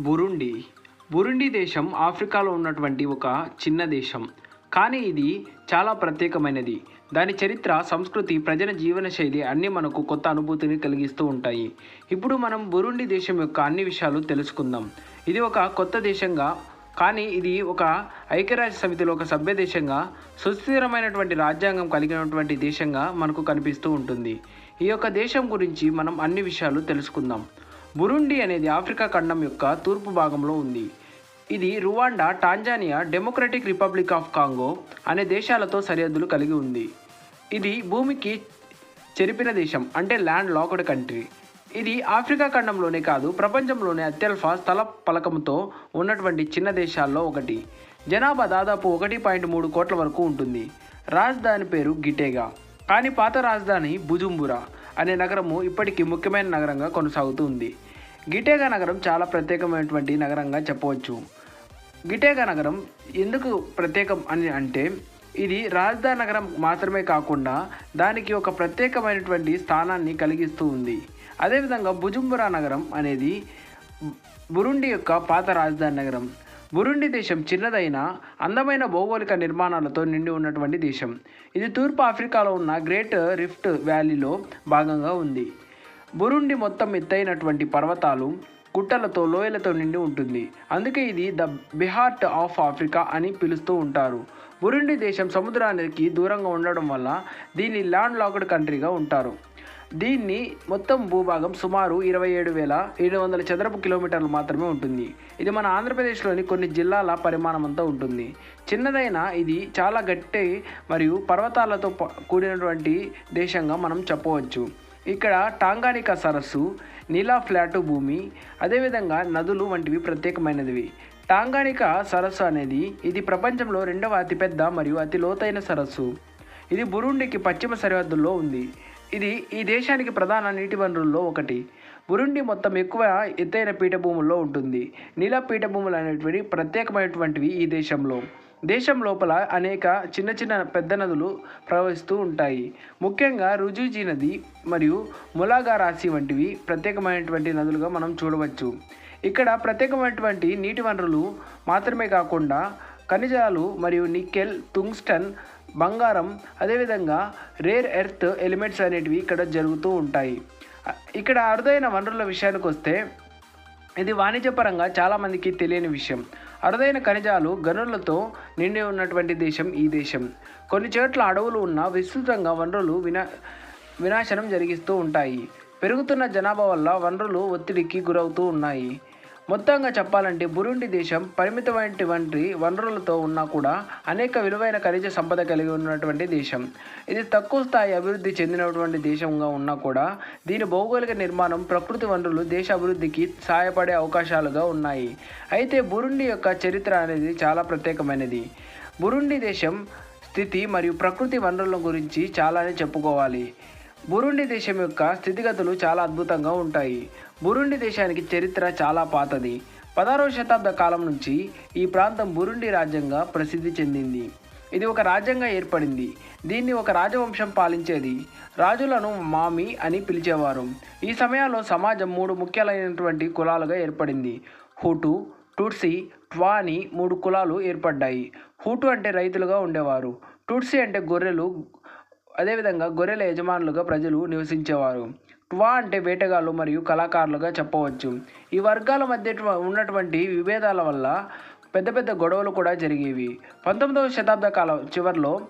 Burundi. Burundi దేశం ఆఫ్రికాలో ఉన్నటువంటి ఒక చిన్న దేశం. కానీ ఇది చాలా ప్రత్యేకమైనది. దాని చరిత్ర సంస్కృతి ప్రజల జీవనశైలి అన్నీ మనకు కొత్త అనుభూతిని కలిగిస్తూ ఉంటాయి. ఇప్పుడు మనం బురుండి దేశం యొక్క అన్ని విషయాలు తెలుసుకుందాం. ఇది ఒక కొత్త దేశంగా కానీ ఇది ఒక ఐక్యరాజ్య సమితిలో ఒక సభ్య దేశంగా సుస్థిరమైనటువంటి రాజ్యాంగం కలిగినటువంటి దేశంగా మనకు కనిపిస్తూ ఉంటుంది. ఈ యొక్క దేశం గురించి మనం అన్ని విషయాలు తెలుసుకుందాం. బురుండి అనేది ఆఫ్రికా ఖండం యొక్క తూర్పు భాగంలో ఉంది. ఇది Rwanda Tanzania Democratic Republic of Congo అనే దేశాలతో సరిహద్దులు కలిగి ఉంది. ఇది భూమికి చెరిపిన దేశం అంటే ల్యాండ్ లాక్డ్ కంట్రీ. ఇది ఆఫ్రికా ఖండంలోనే కాదు ప్రపంచంలోనే అత్యల్ప స్థల పలకంతో ఉన్నటువంటి చిన్న దేశాల్లో ఒకటి. జనాభా దాదాపు ఒకటి పాయింట్ మూడు కోట్ల వరకు ఉంటుంది. రాజధాని పేరు గిటేగా. కానీ పాత రాజధాని బుజుంబురా అనే నగరము ఇప్పటికీ ముఖ్యమైన నగరంగా కొనసాగుతూ ఉంది. గిటేగా నగరం చాలా ప్రత్యేకమైనటువంటి నగరంగా చెప్పవచ్చు. గిటేగా నగరం ఎందుకు ప్రత్యేకం అని అంటే ఇది రాజధాని నగరం మాత్రమే కాకుండా దానికి ఒక ప్రత్యేకమైనటువంటి స్థానాన్ని కలిగిస్తూ ఉంది. అదేవిధంగా బుజుంబురా నగరం అనేది బురుండి యొక్క పాత రాజధాని నగరం. బురుండి దేశం చిన్నదైన అందమైన భౌగోళిక నిర్మాణాలతో నిండి ఉన్నటువంటి దేశం. ఇది తూర్పు ఆఫ్రికాలో ఉన్న గ్రేట్ రిఫ్ట్ వ్యాలీలో భాగంగా ఉంది. బురుండి మొత్తం ఎత్తైనటువంటి పర్వతాలు గుట్టలతో లోయలతో నిండి ఉంటుంది. అందుకే ఇది ద బిహార్ట్ ఆఫ్ ఆఫ్రికా అని పిలుస్తూ ఉంటారు. బురుండి దేశం సముద్రానికి దూరంగా ఉండడం వల్ల దీన్ని ల్యాండ్ లాక్డ్ కంట్రీగా ఉంటారు. దీన్ని మొత్తం భూభాగం సుమారు ఇరవై ఏడు వేల ఏడు వందల చదరపు కిలోమీటర్లు మాత్రమే ఉంటుంది. ఇది మన ఆంధ్రప్రదేశ్లోని కొన్ని జిల్లాల పరిమాణం అంతా ఉంటుంది. చిన్నదైన ఇది చాలా గట్టి మరియు పర్వతాలతో కూడినటువంటి దేశంగా మనం చెప్పవచ్చు. ఇక్కడ టాంగానికా సరస్సు నీలా ఫ్లాటు భూమి అదేవిధంగా నదులు వంటివి ప్రత్యేకమైనవి టాంగానికా సరస్సు అనేది ఇది ప్రపంచంలో రెండవ అతిపెద్ద మరియు అతి లోతైన సరస్సు. ఇది బురుండికి పశ్చిమ సరిహద్దుల్లో ఉంది. ఇది ఈ దేశానికి ప్రధాన నీటి వనరుల్లో ఒకటి. బురుండి మొత్తం ఎక్కువ ఎత్తైన పీఠభూముల్లో ఉంటుంది. నీల పీఠభూములు అనేటువంటి ప్రత్యేకమైనటువంటివి ఈ దేశంలో. దేశం లోపల అనేక చిన్న చిన్న పెద్ద నదులు ప్రవహిస్తూ ఉంటాయి. ముఖ్యంగా రుజుజీ నది మరియు ములాగా రాశి వంటివి ప్రత్యేకమైనటువంటి నదులుగా మనం చూడవచ్చు. ఇక్కడ ప్రత్యేకమైనటువంటి నీటి వనరులు మాత్రమే కాకుండా ఖనిజాలు మరియు నికెల్ తుంగ్స్టన్ బంగారం అదేవిధంగా రేర్ ఎర్త్ ఎలిమెంట్స్ అనేటివి ఇక్కడ జరుగుతూ ఉంటాయి. ఇక్కడ అరుదైన వనరుల విషయానికి వస్తే ఇది వాణిజ్యపరంగా చాలామందికి తెలియని విషయం. అరుదైన ఖనిజాలు గనులతో నిండి ఉన్నటువంటి దేశం ఈ దేశం. కొన్ని చోట్ల అడవులు ఉన్న విస్తృతంగా వనరులు వినా వినాశనం జరిగిస్తూ ఉంటాయి. పెరుగుతున్న జనాభా వల్ల వనరులు ఒత్తిడికి గురవుతూ ఉన్నాయి. మొత్తంగా చెప్పాలంటే బురుండి దేశం పరిమితమైనటువంటి వనరులతో ఉన్నా కూడా అనేక విలువైన ఖనిజ సంపద కలిగి ఉన్నటువంటి దేశం. ఇది తక్కువ స్థాయి అభివృద్ధి చెందినటువంటి దేశంగా ఉన్నా కూడా దీని భౌగోళిక నిర్మాణం ప్రకృతి వనరులు దేశ అభివృద్ధికి సహాయపడే అవకాశాలుగా ఉన్నాయి. అయితే బురుండి యొక్క చరిత్ర అనేది చాలా ప్రత్యేకమైనది. బురుండి దేశం స్థితి మరియు ప్రకృతి వనరుల గురించి చాలానే చెప్పుకోవాలి. బురుండి దేశం యొక్క స్థితిగతులు చాలా అద్భుతంగా ఉంటాయి. బురుండి దేశానికి చరిత్ర చాలా పాతది. పదహారవ శతాబ్ద కాలం నుంచి ఈ ప్రాంతం బురుండి రాజ్యంగా ప్రసిద్ధి చెందింది. ఇది ఒక రాజ్యంగా ఏర్పడింది. దీన్ని ఒక రాజవంశం పాలించేది రాజులను మామి అని పిలిచేవారు. ఈ సమయంలో సమాజం మూడు ముఖ్యమైనటువంటి కులాలుగా ఏర్పడింది. హుటు టుట్సీ ట్వా అని మూడు కులాలు ఏర్పడ్డాయి. హుటు అంటే రైతులుగా ఉండేవారు. టుట్సీ అంటే గొర్రెలు అదేవిధంగా గొర్రెల యజమానులుగా ప్రజలు నివసించేవారు. ట్వా అంటే వేటగాళ్ళు మరియు కళాకారులుగా చెప్పవచ్చు. ఈ వర్గాల మధ్య ఉన్నటువంటి విభేదాల వల్ల పెద్ద పెద్ద గొడవలు కూడా జరిగేవి. పంతొమ్మిదవ శతాబ్ద కాలం చివరిలో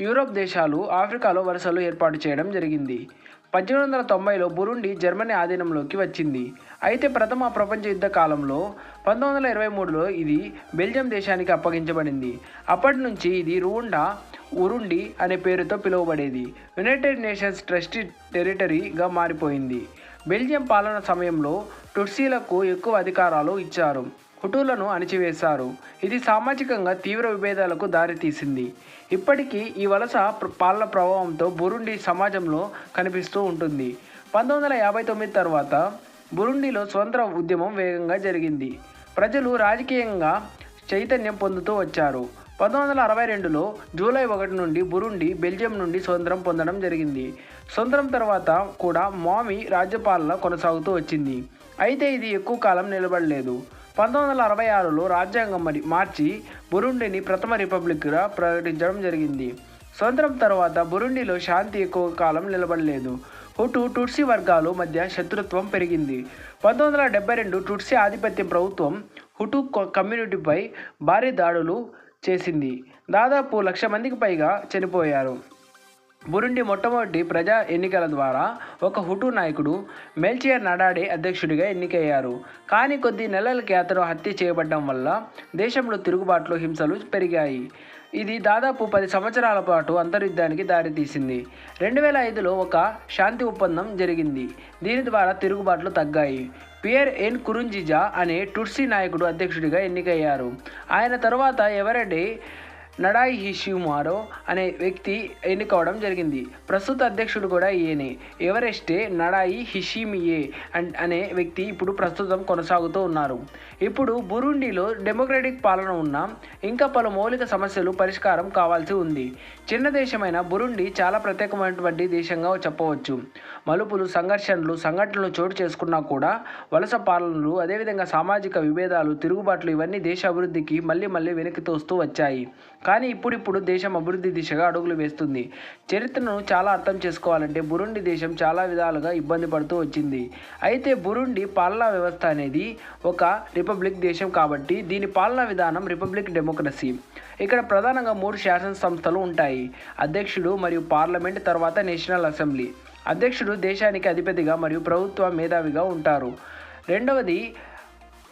యూరోప్ దేశాలు ఆఫ్రికాలో వరుసలు ఏర్పాటు చేయడం జరిగింది. పద్దెనిమిది వందల తొంభైలో బురుండి జర్మనీ ఆధీనంలోకి వచ్చింది. అయితే ప్రథమ ప్రపంచ యుద్ధ కాలంలో పంతొమ్మిది వందల ఇరవై మూడులో ఇది బెల్జియం దేశానికి అప్పగించబడింది. అప్పటి నుంచి ఇది రువుండా ఉరుండి అనే పేరుతో పిలువబడేది. యునైటెడ్ నేషన్స్ ట్రస్టీ టెరిటరీగా మారిపోయింది. బెల్జియం పాలన సమయంలో టుట్సీలకు ఎక్కువ అధికారాలు ఇచ్చారు. హుటూలను అణిచివేశారు. ఇది సామాజికంగా తీవ్ర విభేదాలకు దారితీసింది. ఇప్పటికీ ఈ వలస పాలన ప్రభావంతో బురుండి సమాజంలో కనిపిస్తూ ఉంటుంది. పంతొమ్మిది వందల యాభై తొమ్మిది తర్వాత బురుండిలో స్వతంత్ర ఉద్యమం వేగంగా జరిగింది. ప్రజలు రాజకీయంగా చైతన్యం పొందుతూ వచ్చారు. పంతొమ్మిది వందల అరవై రెండులో జూలై ఒకటి నుండి బురుండి బెల్జియం నుండి స్వతంత్రం పొందడం జరిగింది. స్వతంత్రం తర్వాత కూడా మామి రాజ్యపాలన కొనసాగుతూ వచ్చింది. అయితే ఇది ఎక్కువ కాలం నిలబడలేదు. పంతొమ్మిది వందల అరవై ఆరులో రాజ్యాంగం మరి మార్చి బురుండిని ప్రథమ రిపబ్లిక్గా ప్రకటించడం జరిగింది. స్వతంత్రం తర్వాత బురుండిలో శాంతి ఎక్కువ కాలం నిలబడలేదు. హుటు టుట్సీ వర్గాలు మధ్య శత్రుత్వం పెరిగింది. పంతొమ్మిది వందల డెబ్బై రెండు టుట్సీ ఆధిపత్య ప్రభుత్వం హుటు కమ్యూనిటీపై భారీ దాడులు చేసింది. దాదాపు లక్ష మందికి పైగా చనిపోయారు. బురుండి మొట్టమొదటి ప్రజా ఎన్నికల ద్వారా ఒక హుటు నాయకుడు మెల్చియర్ నడాడే అధ్యక్షుడిగా ఎన్నికయ్యారు. కానీ కొద్ది నెలలకి అతను హత్య చేయబడడం వల్ల దేశంలో తిరుగుబాట్లు హింసలు పెరిగాయి. ఇది దాదాపు పది సంవత్సరాల పాటు అంతర్యుద్ధానికి దారితీసింది. రెండు వేల ఐదులో ఒక శాంతి ఒప్పందం జరిగింది. దీని ద్వారా తిరుగుబాట్లు తగ్గాయి. పియర్ ఎన్ కురుంజిజా అనే టుర్సీ నాయకుడు అధ్యక్షుడిగా ఎన్నికయ్యారు. ఆయన తర్వాత ఎవరెడ్డి నడాయి హిషిమారో అనే వ్యక్తి ఎన్నుకోవడం జరిగింది. ప్రస్తుత అధ్యక్షుడు కూడా ఈయనే. ఎవరెస్టే నడాయి హిషిమియే అండ్ అనే వ్యక్తి ఇప్పుడు ప్రస్తుతం కొనసాగుతూ ఉన్నారు. ఇప్పుడు బురుండిలో డెమోక్రటిక్ పాలన ఉన్న ఇంకా పలు మౌలిక సమస్యలు పరిష్కారం కావాల్సి ఉంది. చిన్న దేశమైన బురుండి చాలా ప్రత్యేకమైనటువంటి దేశంగా చెప్పవచ్చు. మలుపులు సంఘర్షణలు సంఘటనలు చోటు చేసుకున్నా కూడా వలస పాలనలు అదేవిధంగా సామాజిక విభేదాలు తిరుగుబాట్లు ఇవన్నీ దేశ అభివృద్ధికి మళ్ళీ మళ్ళీ వెనక్కి తోస్తూ వచ్చాయి. కానీ ఇప్పుడిప్పుడు దేశం అభివృద్ధి దిశగా అడుగులు వేస్తుంది. చరిత్రను చాలా అర్థం చేసుకోవాలంటే బురుండి దేశం చాలా విధాలుగా ఇబ్బంది పడుతూ వచ్చింది. అయితే బురుండి పాలనా వ్యవస్థ అనేది ఒక రిపబ్లిక్ దేశం కాబట్టి దీని పాలనా విధానం రిపబ్లిక్ డెమోక్రసీ. ఇక్కడ ప్రధానంగా మూడు శాసన సంస్థలు ఉంటాయి. అధ్యక్షుడు మరియు పార్లమెంట్ తర్వాత నేషనల్ అసెంబ్లీ. అధ్యక్షుడు దేశానికి అధిపతిగా మరియు ప్రభుత్వ మేధావిగా ఉంటారు. రెండవది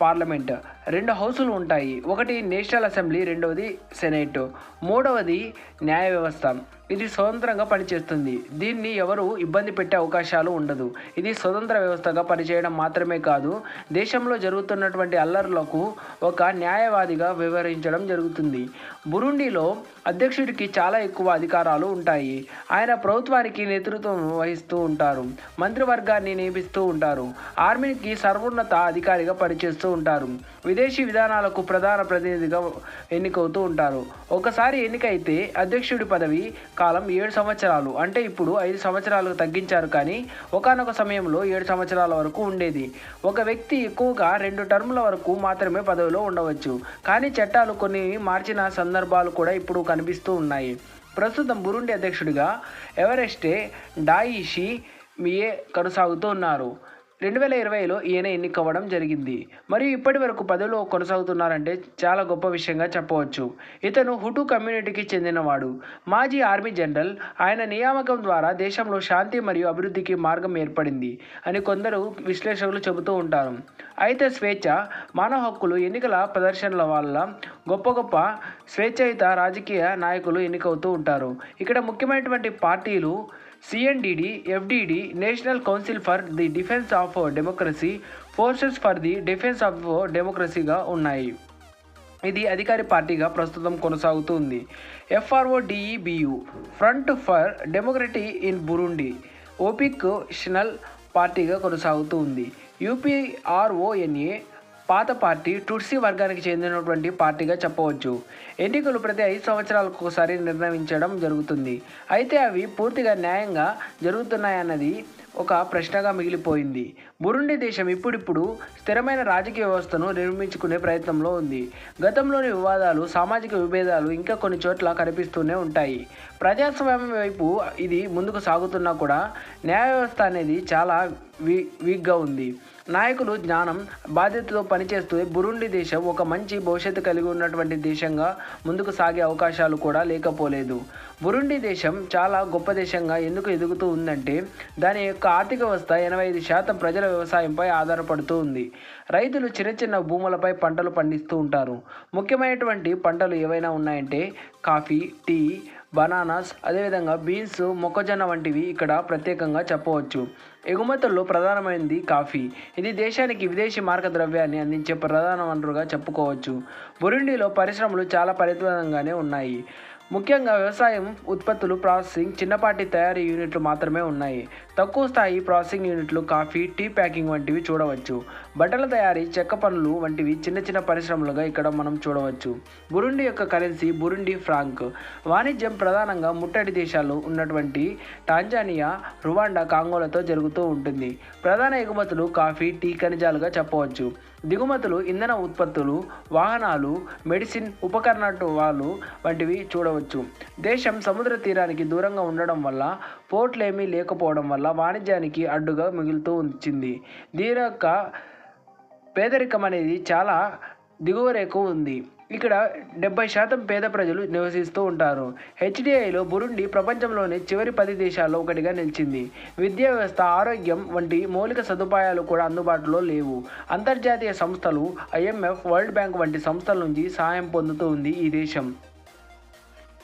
పార్లమెంట్. రెండు హౌసులు ఉంటాయి. ఒకటి నేషనల్ అసెంబ్లీ రెండవది సెనేట్. మూడవది న్యాయ వ్యవస్థ. ఇది స్వతంత్రంగా పనిచేస్తుంది. దీన్ని ఎవరు ఇబ్బంది పెట్టే అవకాశాలు ఉండదు. ఇది స్వతంత్ర వ్యవస్థగా పనిచేయడం మాత్రమే కాదు దేశంలో జరుగుతున్నటువంటి అల్లర్లకు ఒక న్యాయవాదిగా వ్యవహరించడం జరుగుతుంది. బురుండిలో అధ్యక్షుడికి చాలా ఎక్కువ అధికారాలు ఉంటాయి. ఆయన ప్రభుత్వానికి నేతృత్వం వహిస్తూ ఉంటారు. మంత్రివర్గాన్ని నియమిస్తూ ఉంటారు. ఆర్మీకి సర్వోన్నత అధికారిగా పనిచేస్తూ ఉంటారు. విదేశీ విధానాలకు ప్రధాన ప్రతినిధిగా ఎన్నికవుతూ ఉంటారు. ఒకసారి ఎన్నికైతే అధ్యక్షుడి పదవి కాలం ఏడు సంవత్సరాలు. అంటే ఇప్పుడు ఐదు సంవత్సరాలకు తగ్గించారు కానీ ఒకానొక సమయంలో ఏడు సంవత్సరాల వరకు ఉండేది. ఒక వ్యక్తి ఎక్కువగా రెండు టర్ముల వరకు మాత్రమే పదవిలో ఉండవచ్చు. కానీ చట్టాలు కొన్ని మార్చిన సందర్భాలు కూడా ఇప్పుడు కనిపిస్తూ ఉన్నాయి. ప్రస్తుతం బురుండి అధ్యక్షుడిగా ఎవరెస్టే డాయిషి మియే కొనసాగుతూ ఉన్నారు. రెండు వేల ఇరవైలో ఈయన ఎన్నికవ్వడం జరిగింది. మరియు ఇప్పటి వరకు పదవిలో కొనసాగుతున్నారంటే చాలా గొప్ప విషయంగా చెప్పవచ్చు. ఇతను హుటు కమ్యూనిటీకి చెందినవాడు. మాజీ ఆర్మీ జనరల్ ఆయన నియామకం ద్వారా దేశంలో శాంతి మరియు అభివృద్ధికి మార్గం ఏర్పడింది అని కొందరు విశ్లేషకులు చెబుతూ ఉంటారు. అయితే స్వేచ్ఛ మానవ హక్కులు ఎన్నికల ప్రదర్శనల వల్ల గొప్ప గొప్ప స్వేచ్ఛయుత రాజకీయ నాయకులు ఎన్నికవుతూ ఉంటారు. ఇక్కడ ముఖ్యమైనటువంటి పార్టీలు CNDD FDD National Council for the Defence of Democracy Forces for the Defence of డెమోక్రసీగా ఉన్నాయి. ఇది అధికారి పార్టీగా ప్రస్తుతం కొనసాగుతుంది. FRODEBU Front for Democracy in Burundi oppositional పార్టీగా కొనసాగుతూ ఉంది యూపీఆర్ఓఎన్ఏ పాత పార్టీ టుట్సీ వర్గానికి చెందినటువంటి పార్టీగా చెప్పవచ్చు. ఎన్నికలు ప్రతి ఐదు సంవత్సరాలకు ఒకసారి నిర్ణయించడం జరుగుతుంది. అయితే అవి పూర్తిగా న్యాయంగా జరుగుతున్నాయన్నది ఒక ప్రశ్నగా మిగిలిపోయింది. బురుండి దేశం ఇప్పుడిప్పుడు స్థిరమైన రాజకీయ వ్యవస్థను నిర్మించుకునే ప్రయత్నంలో ఉంది. గతంలోని వివాదాలు సామాజిక విభేదాలు ఇంకా కొన్ని చోట్ల కనిపిస్తూనే ఉంటాయి. ప్రజాస్వామ్యం వైపు ఇది ముందుకు సాగుతున్నా కూడా న్యాయ వ్యవస్థ అనేది చాలా వీ వీక్గా ఉంది. నాయకులు జ్ఞానం బాధ్యతతో పనిచేస్తూ బురుండి దేశం ఒక మంచి భవిష్యత్తు కలిగి ఉన్నటువంటి దేశంగా ముందుకు సాగే అవకాశాలు కూడా లేకపోలేదు. బురుండి దేశం చాలా గొప్ప దేశంగా ఎందుకు ఎదుగుతూ ఉందంటే దాని యొక్క ఆర్థిక వ్యవస్థ ఎనభై ఐదు శాతం ప్రజల వ్యవసాయంపై ఆధారపడుతూ ఉంది. రైతులు చిన్న చిన్న భూములపై పంటలు పండిస్తూ ఉంటారు. ముఖ్యమైనటువంటి పంటలు ఏవైనా ఉన్నాయంటే కాఫీ టీ బనానాస్ అదేవిధంగా బీన్స్ మొక్కజొన్న వంటివి ఇక్కడ ప్రత్యేకంగా చెప్పవచ్చు. ఎగుమతుల్లో ప్రధానమైనది కాఫీ. ఇది దేశానికి విదేశీ మార్క ద్రవ్యాన్ని అందించే ప్రధాన వనరుగా చెప్పుకోవచ్చు. బురుండిలో పరిశ్రమలు చాలా పరిమితంగానే ఉన్నాయి. ముఖ్యంగా వ్యవసాయం ఉత్పత్తులు ప్రాసెసింగ్ చిన్నపాటి తయారీ యూనిట్లు మాత్రమే ఉన్నాయి. తక్కువ స్థాయి ప్రాసెసింగ్ యూనిట్లు కాఫీ టీ ప్యాకింగ్ వంటివి చూడవచ్చు. బట్టల తయారీ చెక్క పనులు వంటివి చిన్న చిన్న పరిశ్రమలుగా ఇక్కడ మనం చూడవచ్చు. బురుండి యొక్క కరెన్సీ బురుండి ఫ్రాంక్. వాణిజ్యం ప్రధానంగా ముట్టడి దేశాలు ఉన్నటువంటి టాంజానియా రువాండా కాంగోలతో జరుగుతూ ఉంటుంది. ప్రధాన ఎగుమతులు కాఫీ టీ ఖనిజాలుగా చెప్పవచ్చు. దిగుమతులు ఇంధన ఉత్పత్తులు వాహనాలు మెడిసిన్ ఉపకరణాలు వంటివి చూడవచ్చు. దేశం సముద్ర తీరానికి దూరంగా ఉండడం వల్ల పోర్ట్లేమీ లేకపోవడం వల్ల వాణిజ్యానికి అడ్డుగా మిగులుతూ వచ్చింది. దీని యొక్క పేదరికం అనేది చాలా దిగువ రేఖ ఉంది. ఇక్కడ డెబ్బై శాతం పేద ప్రజలు నివసిస్తూ ఉంటారు. హెచ్డిఐలో బురుండి ప్రపంచంలోని చివరి పది దేశాల్లో ఒకటిగా నిలిచింది. విద్యా వ్యవస్థ ఆరోగ్యం వంటి మౌలిక సదుపాయాలు కూడా అందుబాటులో లేవు. అంతర్జాతీయ సంస్థలు ఐఎంఎఫ్ వరల్డ్ బ్యాంక్ వంటి సంస్థల నుంచి సహాయం పొందుతూ ఉంది ఈ దేశం.